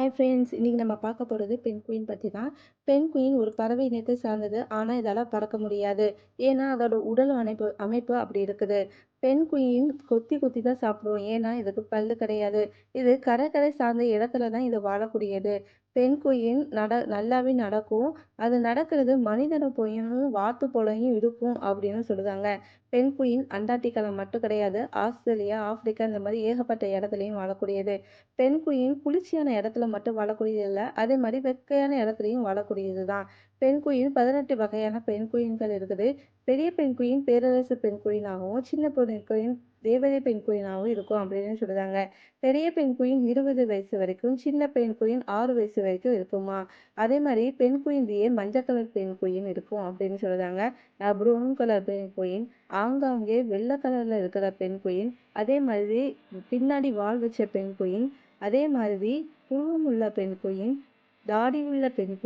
Hi friends இன்றைக்கி நம்ம பார்க்க போகிறது பெண் குயின் பற்றி தான் பெண் குயின் ஒரு பறவை இனத்தை சார்ந்தது ஆனால் இதால் பறக்க முடியாது. ஏன்னா அதோட உடல் அமைப்பு அமைப்பு அப்படி இருக்குது. பெண் குயின் கொத்தி கொத்தி தான் சாப்பிடும். ஏன்னா இதுக்கு பல்லு கிடையாது. இது கரை சார்ந்த இடத்துல தான் இது வாழக்கூடியது. பெண்குயின் நட நல்லாவே நடக்கும். அது நடக்கிறது மனிதனை போயும் வாத்து போலையும் இருக்கும் அப்படின்னு சொல்லுதாங்க. பெண் குயின் அண்டார்டிகாவில் மட்டும் கிடையாது. ஆஸ்திரேலியா ஆப்பிரிக்கா இந்த மாதிரி ஏகப்பட்ட இடத்துலையும் வாழக்கூடியது. பெண்குயின் குளிர்ச்சியான இடத்துல மட்டும் வாழக்கூடியது இல்லை. அதே மாதிரி வெக்கையான இடத்துலையும் வாழக்கூடியது தான். பெண்குயின் பதினெட்டு வகையான பெண் குயின்கள் இருக்குது. பெரிய பெண் குயின் பேரரசு பெண்குயினாகவும் சின்ன பெண் குயின் தேவதை பெண் குயினாகவும் இருக்கும் அப்படின்னு சொல்லுறாங்க. பெரிய பெண் குயின் இருபது வயசு வரைக்கும் சின்ன பெண் குயின் ஆறு வயசு வரைக்கும் இருக்குமா? அதே மாதிரி பெண் குயின்லேயே மஞ்சள் கலர் பெண் குயின் இருக்கும் அப்படின்னு சொல்லுறாங்க. ப்ரௌன் கலர் பெண் குயின் ஆங்காங்கே வெள்ளை கலர்ல இருக்கிற பெண் குயின் அதே மாதிரி பின்னாடி வால் வச்ச பெண் குயின் அதே மாதிரி புருவம் உள்ள பெண் குயின் தாடி உள்ள பெண்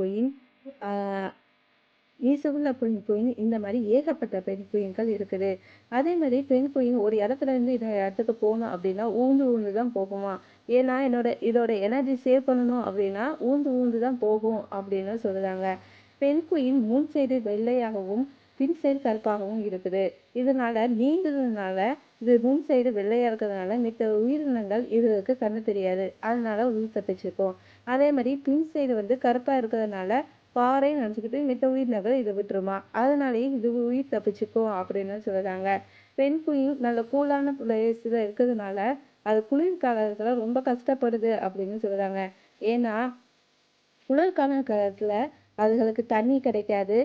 குயின் ஈசவுள்ள பெண் குயின் இந்த மாதிரி ஏகப்பட்ட பெண் குயின்கள் இருக்குது. அதே மாதிரி பெண் குயின் ஒரு இடத்துல இருந்து இந்த இடத்துக்கு போகணும் அப்படின்னா ஊந்து ஊந்து தான் போகுமா? ஏன்னா என்னோட இதோட எனர்ஜி சேவ் பண்ணணும் அப்படின்னா ஊந்து ஊந்து தான் போகும் அப்படின்னு சொல்லுறாங்க பெண் குயின் முன் சைடு வெள்ளையாகவும் பின் சைடு கருப்பாகவும் இருக்குது. இதனால நீங்கிறதுனால இது முன் சைடு வெள்ளையா இருக்கிறதுனால மித்த உயிரினங்கள் இதுக்கு கண்ணு தெரியாது. அதனால உயிர் தப்பிச்சிருக்கும். அதே மாதிரி பின் சைடு வந்து கருப்பா இருக்கிறதுனால பாறை நினச்சிக்கிட்டு மித்த உயிரினங்கள் இதை விட்டுருமா? அதனாலேயே இது உயிர் தப்பிச்சுக்கும் அப்படின்னு சொல்கிறாங்க பெண் குயில் நல்ல கூலான பிளேஸில் இருக்கிறதுனால அது குளிர் காலத்தில் ரொம்ப கஷ்டப்படுது அப்படின்னு சொல்கிறாங்க ஏன்னா குளிர்கால காலத்தில் அதுகளுக்கு தண்ணி கிடைக்காது.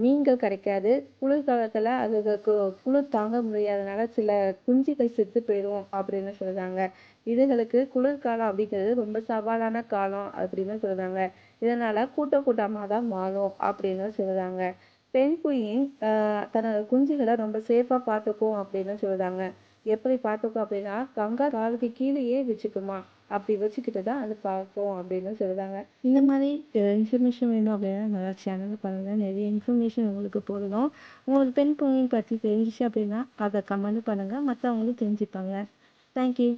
மீன்கள் கிடைக்காது குளிர்காலத்தில் அதுகளுக்கு குளிர் தாங்க முடியாதனால சில குஞ்சுகள் செத்து போயிடும் அப்படின்னு சொல்கிறாங்க இதுகளுக்கு குளிர்காலம் அப்படிங்கிறது ரொம்ப சவாலான காலம் அப்படின்னு சொல்கிறாங்க இதனால் கூட்டம் கூட்டமாக தான் மாறும் அப்படின்னு சொல்கிறாங்க பெண் குயின் தன்னோட குஞ்சுகளை ரொம்ப சேஃபாக பார்த்துக்கும் அப்படின்னு சொல்கிறாங்க எப்படி பார்த்துக்கும் அப்படின்னா கங்கா காலுக்கு கீழேயே வச்சுக்குமா. அப்படி வச்சுக்கிட்டு தான் அது பார்க்கும் அப்படின்னு சொல்கிறாங்க இந்த மாதிரி இன்ஃபர்மேஷன் வேணும் அப்படின்னா நல்லா சேனல் பண்ணுங்கள் நிறைய இன்ஃபர்மேஷன் உங்களுக்கு போடணும். உங்களுக்கு பெண் குயின் பற்றி தெரிஞ்சிச்சு அப்படின்னா அதை கமெண்ட் பண்ணுங்கள் மற்றவங்களும் தெரிஞ்சுப்பாங்க. தேங்க்யூ